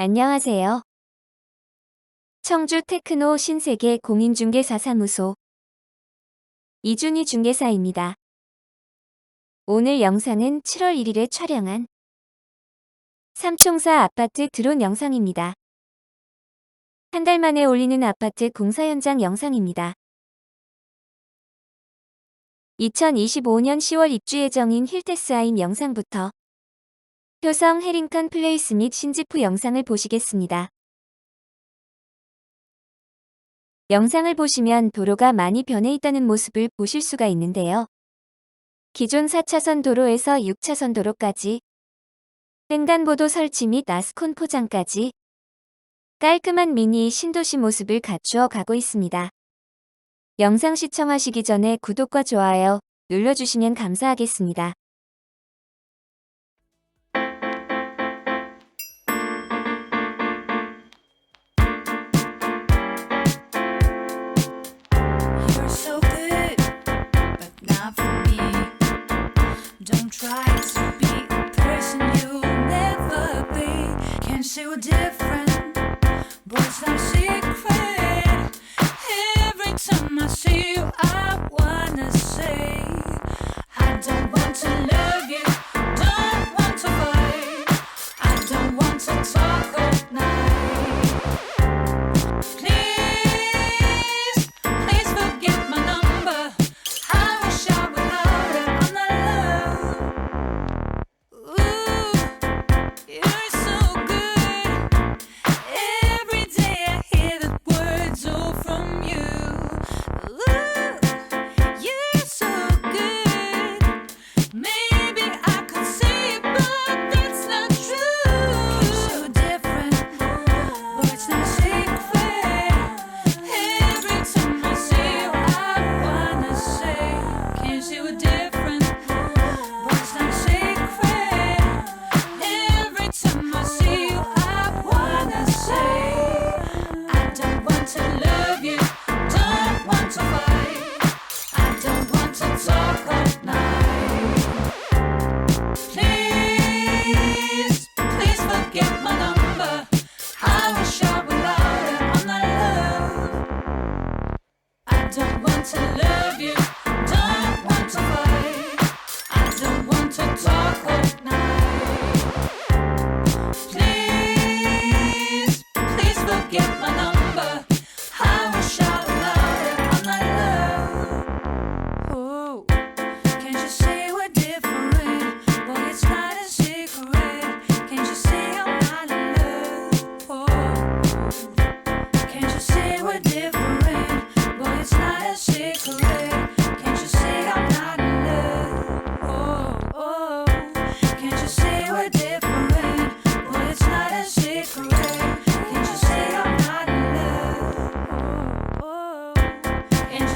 안녕하세요. 청주 테크노 신세계 공인중개사 사무소 이준희 중개사입니다. 오늘 영상은 7월 1일에 촬영한 삼총사 아파트 드론 영상입니다. 한 달 만에 올리는 아파트 공사 현장 영상입니다. 2025년 10월 입주 예정인 힐테스아임 영상부터 효성 해링턴 플레이스 및 신지프 영상을 보시겠습니다. 영상을 보시면 도로가 많이 변해 있다는 모습을 보실 수가 있는데요. 기존 4차선 도로에서 6차선 도로까지 횡단보도 설치 및 아스콘 포장까지 깔끔한 미니 신도시 모습을 갖추어 가고 있습니다. 영상 시청하시기 전에 구독과 좋아요 눌러주시면 감사하겠습니다. See we're different, but not secret. Every time I see you, I wanna say, I don't want to love you, don't want to fight, I don't want to talk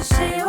share.